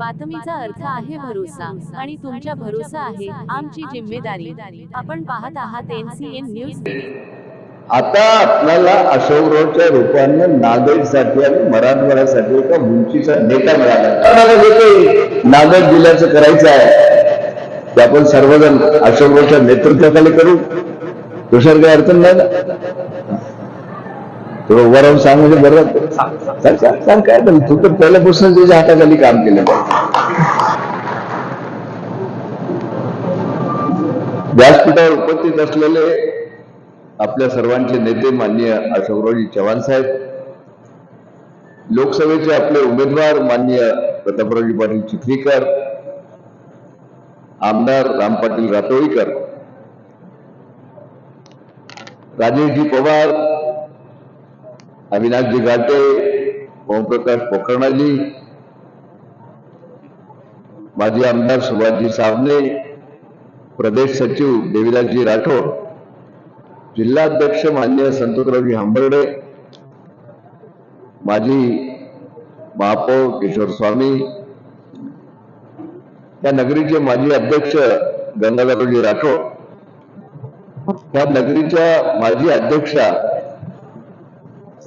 बातमीचा अर्थ आहे भरोसा आणि तुमच्या भरोसा आहे आमची जिम्मेदारी. आपण पाहत आहात एनसीएन न्यूज. आता आपल्याला अशोकरावच्या रूपाने नांदेडसाठी आणि मराठवाड्यासाठी एका उंचीचा नेता मिळाला. जे काही नांदेड जिल्ह्याचं करायचं आहे. ते आपण सर्वजण अशोकरावच्या नेतृत्वाखाली करू. दुसरं काही अडचण नाही ना? थोडं उभं राहून सांग म्हणजे बरं. सांग सांग. सांग काय पण. तू तर पहिल्यापासून त्याच्या हाताखाली काम केलं व्यासपीठावर उपस्थित असलेले आपल्या सर्वांचे नेते माननीय अशोकरावजी चव्हाण साहेब लोकसभेचे आपले उमेदवार माननीय प्रतापरावजी पाटील चिखलीकर आमदार राम पाटील रातोळीकर राजेशजी पवार अविनाशजी घाटे ओमप्रकाश पोखरणाजी माजी आमदार सुभाषजी सावने प्रदेश सचिव देवीदासजी राठोड जिल्हाध्यक्ष मान्य संतोषरावजी हंबर्डे माजी महापौर किशोर स्वामी या नगरीचे माजी अध्यक्ष गंगाधरजी राठोड या नगरीच्या माजी अध्यक्षा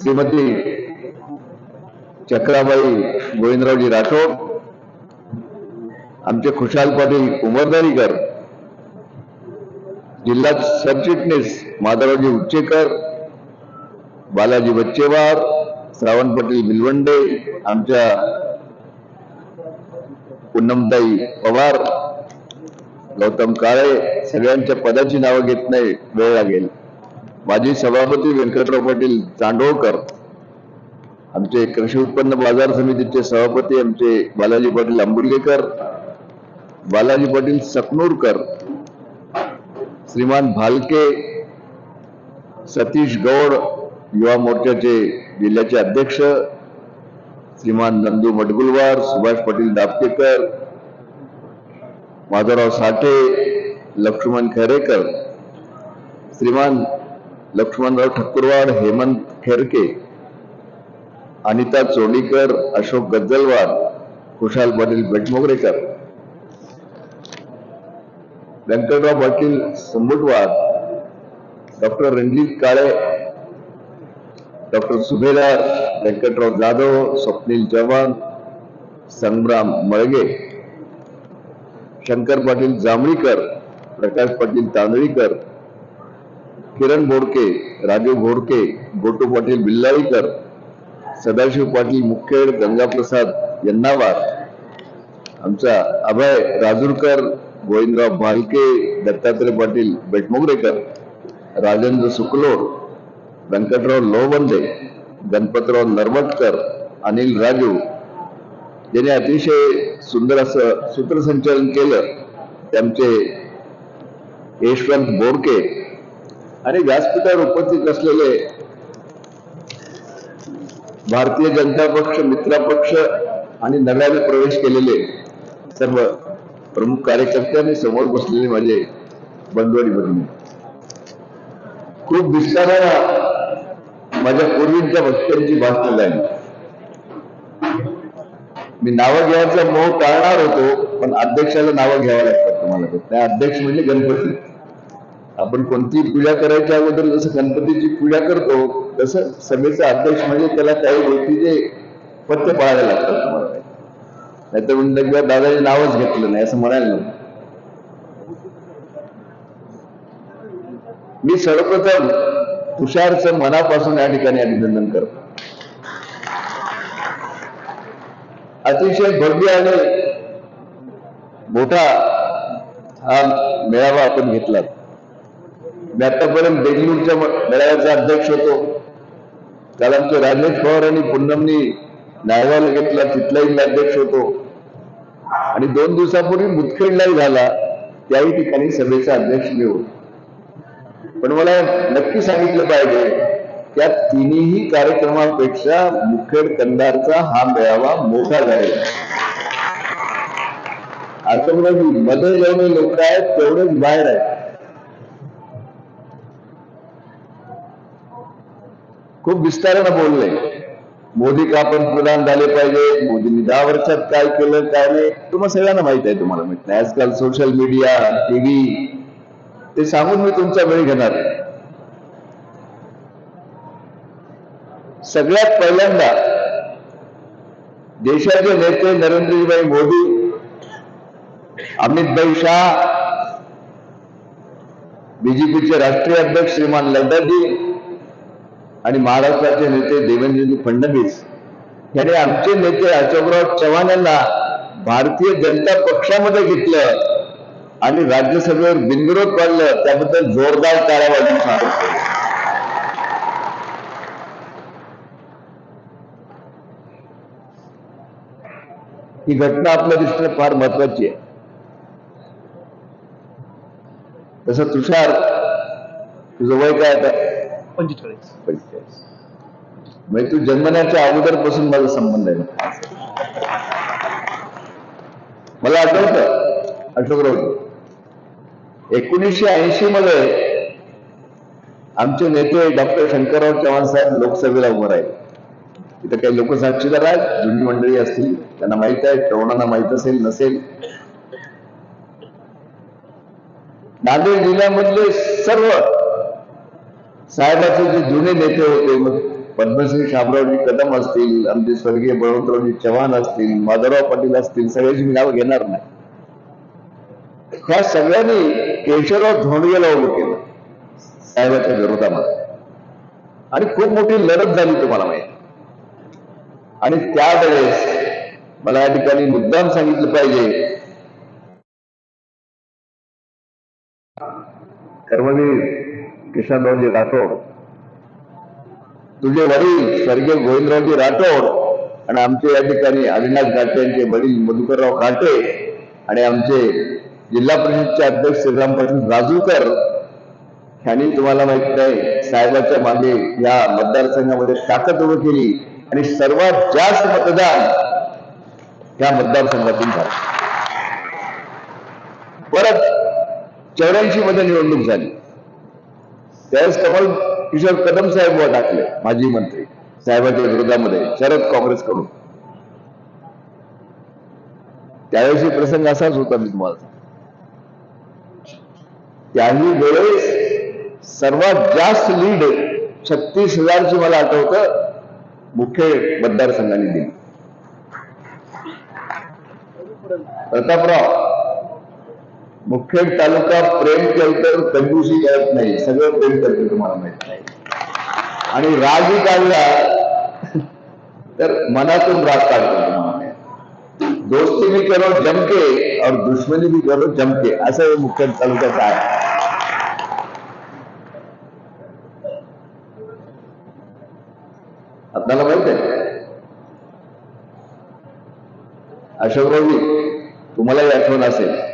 श्रीमती चक्राबाई गोविंदरावजी राठोड आमचे खुशाल पाटील उमरदारीकर जिल्हा सरचिटणीस माधवरावजी उच्चेकर बालाजी बच्चेवार श्रावण पाटील बिलवंडे आमच्या पुन्नमताई पवार गौतम काळे सगळ्यांच्या पदाची नावं घेत नाही वेळ लागेल. माजी सभापती व्यंकटराव पाटील चांडोळकर आमचे कृषी उत्पन्न बाजार समितीचे सभापती आमचे बालाजी पाटील आंबुलगेकर बालाजी पाटील सकनूरकर श्रीमान भालके सतीश गौड युवा मोर्चाचे जिल्ह्याचे अध्यक्ष श्रीमान नंदू मडगुलवार सुभाष पाटील दापकेकर माधवराव साठे लक्ष्मण खैरेकर श्रीमान लक्ष्मणराव ठाकूरवाड हेमंत खेरके अनिता चोडीकर अशोक गज्जलवार खुशाल पाटील बेटमोगरेकर व्यंकटराव पाटील संबुटवाड डॉक्टर रणजित काळे डॉक्टर सुभेदार व्यंकटराव जाधव स्वप्नील चव्हाण संग्राम मळगे शंकर पाटील जांभळीकर प्रकाश पाटील तांदळीकर किरण बोडके राजू घोडके गोटू पाटील बिल्लाळीकर सदाशिव पाटील मुखेड गंगाप्रसाद यन्नावार आमचा अभय राजूरकर गोविंदराव भालके दत्तात्रय पाटील बेटमोगरेकर राजेंद्र सुकलोर व्यंकटराव लोहबंदे गणपतराव नरवटकर अनिल राजू ज्याने अतिशय सुंदर असं सूत्रसंचालन केलं त्यांचे यशवंत बोरके आणि व्यासपीठावर उपस्थित असलेले भारतीय जनता पक्ष मित्र पक्ष आणि नव्याने प्रवेश केलेले सर्व प्रमुख कार्यकर्ते आणि समोर बसलेले माझे बंधू खूप विस्ताराला माझ्या पूर्वींच्या वक्त्यांची भाषण झाली. मी नावं घ्यायचा मोह टाळणार होतो पण अध्यक्षाला नावं घ्यावं लागतात तुम्हाला. त्या अध्यक्ष म्हणजे गणपती. आपण कोणतीही पूजा करायच्या अगोदर जसं गणपतीची पूजा करतो तसं सभेचा अध्यक्ष म्हणजे त्याला काही गोष्टीचे पथ्य पाळायला लागतात. तुम्हाला नाही तर म्हणजे एकदा दादाचे नावच घेतलं नाही असं म्हणायला नव्हतं मी सर्वप्रथम तुषारचं मनापासून या ठिकाणी अभिनंदन करतो. अतिशय भव्य आणि मोठा हा मेळावा आपण घेतला मी आतापर्यंत बेंगलुरूच्या मेळाव्याचा अध्यक्ष होतो. काल आमचे राजेश पवार आणि पुन्नमनी नायगावला घेतला तिथलाही मी अध्यक्ष होतो. आणि दोन दिवसापूर्वी मुदखेडलाही झाला त्याही ठिकाणी सभेचा अध्यक्ष मी होतो. पण मला नक्की सांगितलं पाहिजे त्या तिन्ही कार्यक्रमापेक्षा मुखेड कंधारचा हा मेळावा मोठा झालेला असं म्हणजे मध्ये जेवढे लोक आहेत तेवढेच बाहेर आहेत. खूप विस्तारानं बोलले. मोदी का पंतप्रधान झाले पाहिजे. मोदींनी दहा वर्षात काय केलं काय नाही तुम्हाला सगळ्यांना माहीत आहे तुम्हाला. माहीत नाही आजकाल सोशल मीडिया टीव्ही ते सांगून मी तुमचा वेळ घेणार सगळ्यात पहिल्यांदा देशाचे नेते नरेंद्रजीभाई मोदी अमित भाई शाह बीजेपीचे राष्ट्रीय अध्यक्ष श्रीमान नड्डाजी आणि महाराष्ट्राचे नेते देवेंद्रजी फडणवीस यांनी आमचे नेते अशोकराव चव्हाण यांना भारतीय जनता पक्षामध्ये घेतलं आणि राज्यसभेवर बिनविरोध काढलं त्याबद्दल जोरदार टाळ्यावाजून ही घटना आपल्या दृष्टीने फार महत्वाची आहे. तसं तुषार तुझं वय काय आता? पंचेचाळीस. पंचेचाळीस. म्हणजे तू जन्मण्याच्या अगोदरपासून माझा संबंध आहे मला आठवत अशोकराव एकोणीसशे ऐंशी मध्ये आमचे नेते डॉक्टर शंकरराव चव्हाण साहेब लोकसभेला उभं राहील. तिथे काही लोक साक्षीदार आहेत जुनी मंडळी असतील त्यांना माहीत आहे तरुणांना माहीत असेल नसेल. नांदेड जिल्ह्यामधले सर्व साहेबाचे जे जुने नेते होते मग पद्मश्री शामरावजी कदम असतील आमचे स्वर्गीय बळवंतरावजी चव्हाण असतील माधवराव पाटील असतील सगळ्याची मी नाव घेणार नाही. ह्या सगळ्यांनी केशवराव धोंडगेला उभं केलं साहेबाच्या विरोधामध्ये. आणि खूप मोठी लढत झाली तुम्हाला माहिती आणि त्यावेळेस मला या ठिकाणी मुद्दाम सांगितलं पाहिजे. कर्मवीर किशनरावजी राठोड. तुझे वडील स्वर्गीय गोविंदरावजी राठोड आणि आमचे या ठिकाणी अविनाश घाटे यांचे वडील मधुकरराव घाटे आणि आमचे जिल्हा परिषदचे अध्यक्ष श्रीरामकृष्ण राजूकर ह्यांनी तुम्हाला माहीत नाही साहेबाच्या मागे या मतदारसंघामध्ये ताकद उभं केली आणि सर्वात जास्त मतदान या मतदारसंघातून झालं. परत चौऱ्याऐंशी मध्ये निवडणूक झाली. त्यावेळेस कमल किशोर कदम साहेब वर टाकले माजी मंत्री साहेबांच्या विरोधामध्ये शरद काँग्रेसकडून. त्यावेळेस प्रसंग असाच होता मी तुम्हाला त्याही वेळेस सर्वात जास्त लीड छत्तीस हजारची मला आठवतं मुख्य मतदारसंघाने दिली. प्रतापराव मुखेड तालुका प्रेम केलं कंजूशी येत नाही. सगळं प्रेम करते तुम्हाला माहीत नाही. आणि रागही काढला तर मनातून राग काढतो तुम्हाला माहीत. दोस्ती करो जमके और दुश्मनी भी करो जमके. असं हे मुखेड तालुक्यात आहे आपल्याला माहीत आहे? अशोकरावजी तुम्हालाही आठवण असेल.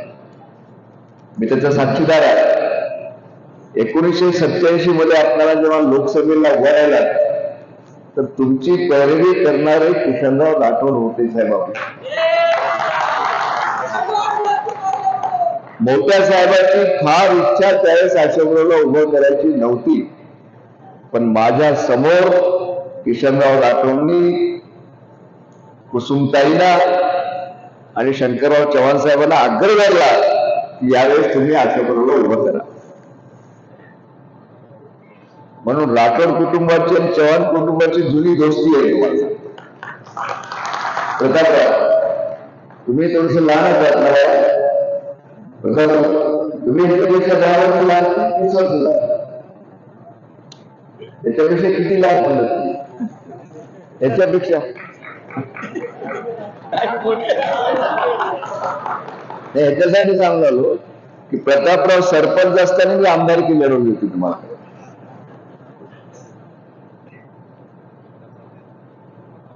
मी त्याचा साक्षीदार आहे. एकोणीसशे सत्याऐंशी मध्ये आपल्याला जेव्हा लोकसभेला उभा राहिला तर तुमची पैरवी करणारे किशनराव राठोड होते साहेब मोठ्या साहेबांची फार इच्छा त्यावेळेस अशोकरावला उभं करायची नव्हती. पण माझ्यासमोर किशनराव राठोडनी कुसुमताईला आणि शंकरराव चव्हाण साहेबांना आग्रह धरला यावेळेस तुम्ही अशोकरावला उभं करा. म्हणून राठोड कुटुंबाची आणि चव्हाण कुटुंबाची जुनी दोस्ती आहे तुम्हाला. प्रतापराव तुम्ही थोडस लहान आहात प्रतापराव तुम्ही ह्याच्यापेक्षा दहा लहान आहात, किती लहान म्हणत याच्यापेक्षा याच्यासाठी सांगून आलो की प्रतापराव सरपंच असताना मी आमदारकी लढवली होती तुम्हाला.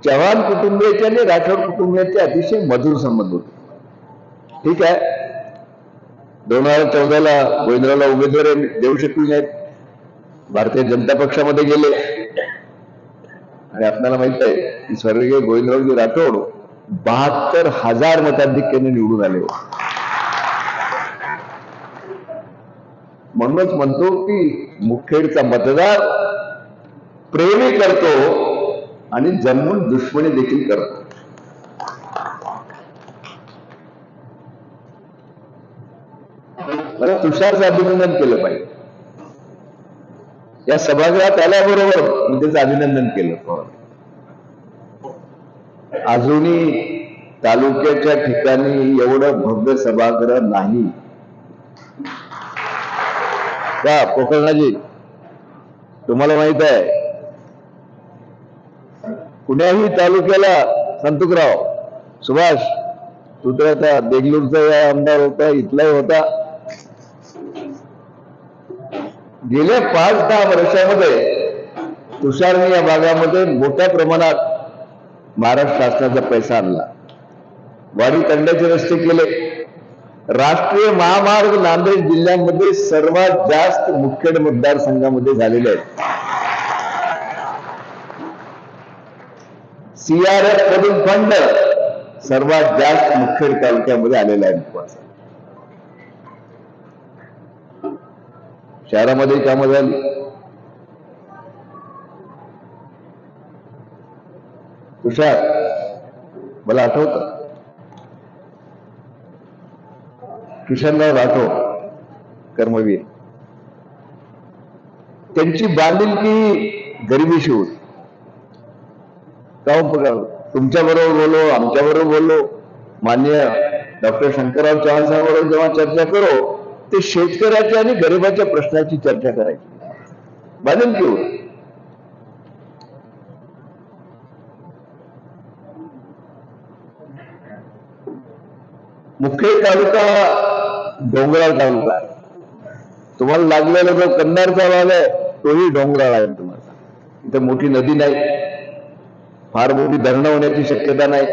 चव्हाण कुटुंबियाचे आणि राठोड कुटुंबियाचे अतिशय मधुर संबंध होते. ठीक आहे. दोन हजार चौदाला गोविंदरावला उमेदवार देऊ शकली नाहीत. भारतीय जनता पक्षामध्ये गेले. आणि आपल्याला माहीत आहे की स्वर्गीय गोविंदरावजी राठोड बहात्तर हजार मताधिक्याने निवडून आले होते. म्हणूनच म्हणतो की मुखेडचा मतदार प्रेमी करतो आणि जन्मून दुश्मनी देखील करतो. मला तुषारचं अभिनंदन केलं पाहिजे. या सभागृहात आल्याबरोबर मी त्याचं अभिनंदन केलं. पवार अजूनही तालुक्याच्या ठिकाणी एवढं भव्य सभागृह नाही. का? पोखरणाजी तुम्हाला माहीत आहे. कुण्याही तालुक्याला संतुकराव सुभाष तू तर आता देगलूरचा या आमदार होता इथलाही होता. गेल्या पाच दहा वर्षामध्ये तुषारने या भागामध्ये मोठ्या प्रमाणात महाराष्ट्र शासनाचा पैसा आणला. वाडी तंड्याचे रस्ते केले. राष्ट्रीय महामार्ग नांदेड जिल्ह्यामध्ये सर्वात जास्त मुखेड मतदारसंघामध्ये झालेले आहेत. सीआरएफ मधून फंड सर्वात जास्त मुखेड तालुक्यामध्ये आलेला आहे शहरामध्ये कामं झाली तुषार मला आठवत. किशनराव राठोड कर्मवीर. त्यांची बांधिलकी गरिबीशी होती. काहून हो तुमच्याबरोबर तुमच्या बरोबर बोलो आमच्या बोललो मान्य डॉक्टर शंकरराव चव्हाण साहेबांबरोबर जेव्हा चर्चा करो ते शेतकऱ्याच्या आणि गरिबाच्या प्रश्नाची चर्चा करायची. बांधिलकी होती. मुख्य तालुका डोंगराळ तालुका आहे. तुम्हाला लागलेला जो कन्नडचा भाग आहे तोही डोंगराळ आहे तुम्हाला. इथे मोठी नदी नाही. फार मोठी धरणं होण्याची शक्यता नाही.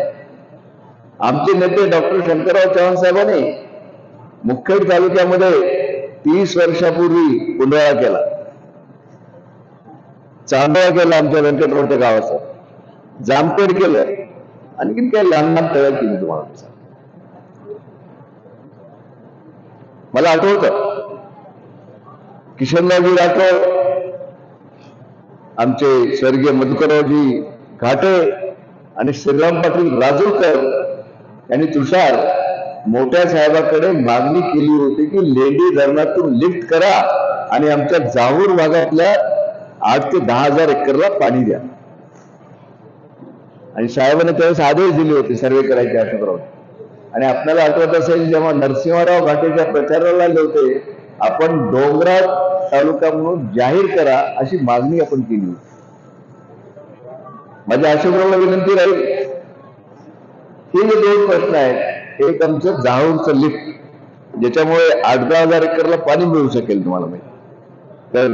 आमचे नेते डॉक्टर शंकरराव चव्हाण साहेबांनी मुखेड तालुक्यामध्ये तीस वर्षापूर्वी पुंडळा केला. चांदोळा केला आमच्या व्यंकटरोडच्या गावाचा. जामखेड केलं. आणखीन काही लहान लहान तयार केली तुम्हाला मी सांगतो. मला आठवत. किशनरावजी राठोड आमचे स्वर्गीय मधुकररावजी घाटे आणि श्रीराम पाटील राजूरकर यांनी तुषार मोठ्या साहेबाकडे मागणी केली होती की लेंडी धरणातून लिफ्ट करा आणि आमच्या जाहूर भागातल्या आठ ते दहा हजार एकरला पाणी द्या. आणि साहेबांनी त्यावेळेस आदेश दिले होते सर्वे करायचे अशोकराव आणि आपल्याला आठवत असेल जेव्हा नरसिंहराव घाटेच्या प्रचाराला आले होते आपण डोंगराळ तालुका म्हणून जाहीर करा अशी मागणी आपण केली. माझ्या अशोकरावला विनंती राहील. हे जे दोन प्रश्न आहेत. एक आमचं जाहूरचं लिफ्ट ज्याच्यामुळे आठ दहा हजार एकरला पाणी मिळू शकेल तुम्हाला माहिती. तर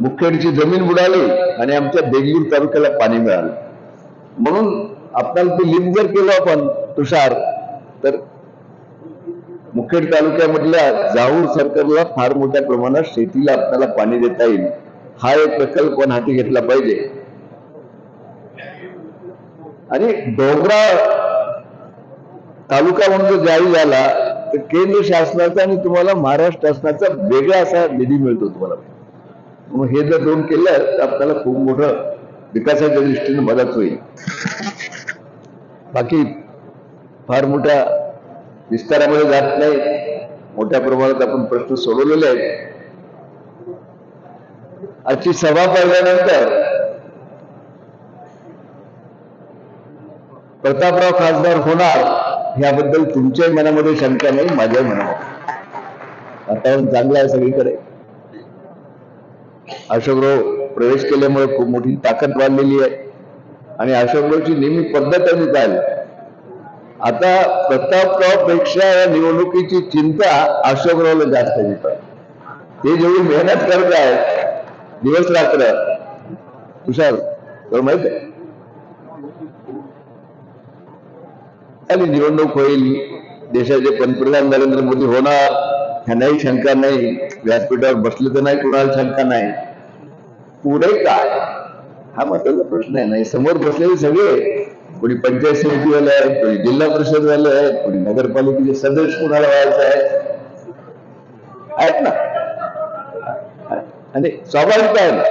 मुखेडची जमीन बुडाली आणि आमच्या देगलूर तालुक्याला पाणी मिळालं. म्हणून आपल्याला ते लिंक जर केलं आपण तुषार तर मुखेड तालुक्यामधल्या जाऊर सरकारला फार मोठ्या प्रमाणात शेतीला आपल्याला पाणी देता येईल. हा एक प्रकल्प पण हाती घेतला पाहिजे. आणि डोंगरा तालुका म्हणून जो जाहीर झाला तर केंद्र शासनाचा आणि तुम्हाला महाराष्ट्र शासनाचा वेगळा असा निधी मिळतो तुम्हाला. मग हे जर दोन केलं तर आपल्याला खूप मोठं विकासाच्या दृष्टीने मदत होईल. बाकी फार मोठ्या विस्तारामध्ये जात नाही. मोठ्या प्रमाणात आपण प्रश्न सोडवलेले आहेत. आजची सभा पाहिल्यानंतर प्रतापराव खासदार होणार याबद्दल तुमच्याही मनामध्ये शंका नाही माझ्याही मनामध्ये. वातावरण चांगलं आहे सगळीकडे. अशोकराव प्रवेश केल्यामुळे खूप मोठी ताकद वाढलेली आहे. आणि अशोकरावची नेहमी पद्धत आहे काय आता प्रतापरावपेक्षा या निवडणुकीची चिंता अशोकरावला जास्त दिसत ते जेवढी मेहनत करत आहेत दिवस रात्र तुषार तर माहीत आहे? आणि निवडणूक होईल देशाचे पंतप्रधान नरेंद्र मोदी होणार ह्यांनाही शंका नाही व्यासपीठावर बसले तर नाही कुणाला शंका नाही. पुढे काय? हा महत्त्वाचा प्रश्न आहे नाही समोर बसलेले सगळे कोणी पंचायत समितीवाले आहेत कोणी जिल्हा परिषद वाले आहेत कोणी नगरपालिकेचे सदस्य कोणाला व्हायचं आहे आहेत ना? आणि स्वाभाविक आहे ना?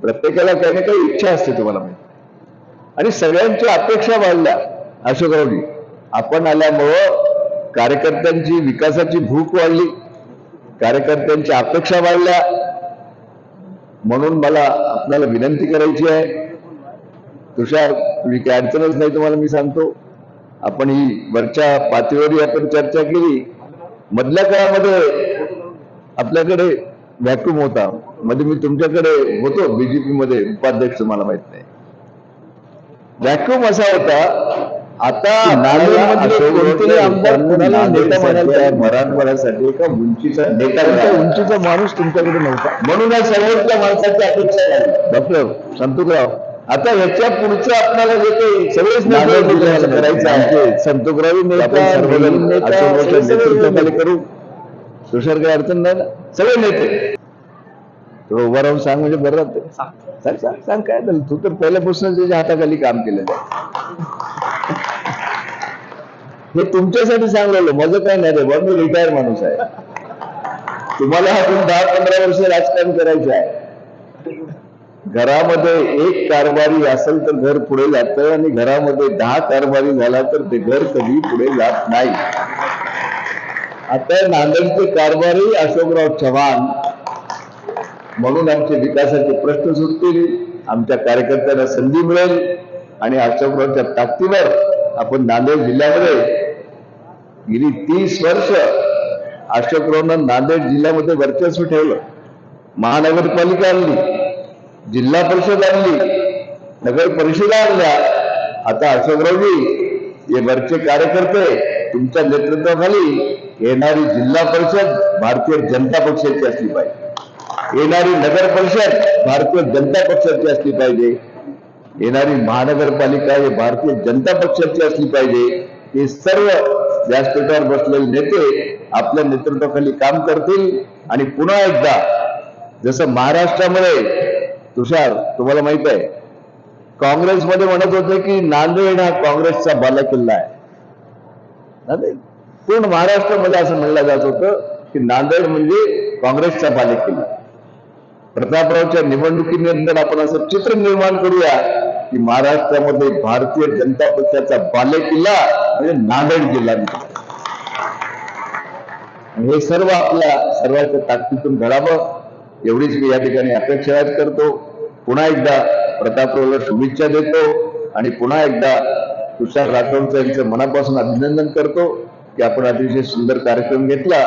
प्रत्येकाला काही ना काही इच्छा असते तुम्हाला माहिती. आणि सगळ्यांच्या अपेक्षा वाढल्या. अशोकरावजी आपण आल्यामुळं कार्यकर्त्यांची विकासाची भूक वाढली. कार्यकर्त्यांच्या अपेक्षा वाढल्या. म्हणून मला आपल्याला विनंती करायची आहे तुषार तुझी काही अडचणच नाही तुम्हाला मी सांगतो. आपण ही वरच्या पातळीवर आपण चर्चा केली. मधल्या काळामध्ये आपल्याकडे व्हॅक्युम होता. मध्ये मी तुमच्याकडे होतो बीजेपी मध्ये उपाध्यक्ष मला माहीत नाही. व्हॅक्युम असा होता आता मराठवाड्यासाठी एका उंचीचा नेता उंचीचा माणूस तुमच्याकडे नव्हता. म्हणून या समोरच्या माणसाची अपेक्षा डॉक्टर संतोकराव आता ह्याच्या पुढचं आपल्याला जे काही सगळेच नेते करायचं आहे. नेतृत्वाखाली करू. तुषार काही अडचण नाही ना? सगळे नेते. थोडं उभं राहून सांग म्हणजे बरं राहते. सांग सांग सांग काय झालं? तू तर पहिल्यापासून त्याच्या हाताखाली काम आहे हे तुमच्यासाठी सांगलेलं माझं काय नाही रे बा मी रिटायर माणूस आहे. तुम्हाला अजून दहा पंधरा वर्ष राजकारण करायचं आहे. घरामध्ये एक कारभारी असेल तर घर पुढे जातं आणि घरामध्ये दहा कारभारी झाला तर ते घर कधी पुढे जात नाही. आता नांदेडचे कारभारी अशोकराव चव्हाण म्हणून आमचे विकासाचे प्रश्न सुटतील आमच्या कार्यकर्त्यांना संधी मिळेल आणि अशोकरावच्या ताकदीवर आपण नांदेड जिल्ह्यामध्ये गेली तीस वर्ष अशोकरावनं नांदेड जिल्ह्यामध्ये वर्चस्व ठेवलं. महानगरपालिका आणली. जिल्हा परिषद आणली नगर परिषद आणल्या. आता अशोकरावजी हे वरचे कार्यकर्ते तुमच्या नेतृत्वाखाली येणारी जिल्हा परिषद भारतीय जनता पक्षाची असली पाहिजे. येणारी नगर परिषद भारतीय जनता पक्षाची असली पाहिजे. येणारी महानगरपालिका हे भारतीय जनता पक्षाची असली पाहिजे. हे सर्व व्यासपीठावर बसलेले नेते आपल्या नेतृत्वाखाली काम करतील. आणि पुन्हा एकदा जसं महाराष्ट्रामध्ये तुषार तुम्हाला माहीत आहे. काँग्रेसमध्ये म्हणत होते की नांदेड हा काँग्रेसचा बालकिल्ला आहे. नांदेड? पूर्ण महाराष्ट्रामध्ये असं म्हणलं जात होतं की नांदेड म्हणजे काँग्रेसचा बालकिल्ला. प्रतापरावच्या निवडणुकीनंतर आपण असं चित्र निर्माण करूया की महाराष्ट्रामध्ये भारतीय जनता पक्षाचा बालेकिल्ला म्हणजे नांदेड जिल्हा हे सर्व आपल्या सर्वांच्या ताकदीतून घडावं. एवढीच मी या ठिकाणी अपेक्षा व्यक्त करतो. पुन्हा एकदा प्रतापरावला शुभेच्छा देतो आणि पुन्हा एकदा तुषार राठोडचं यांचं मनापासून अभिनंदन करतो की आपण अतिशय सुंदर कार्यक्रम घेतला.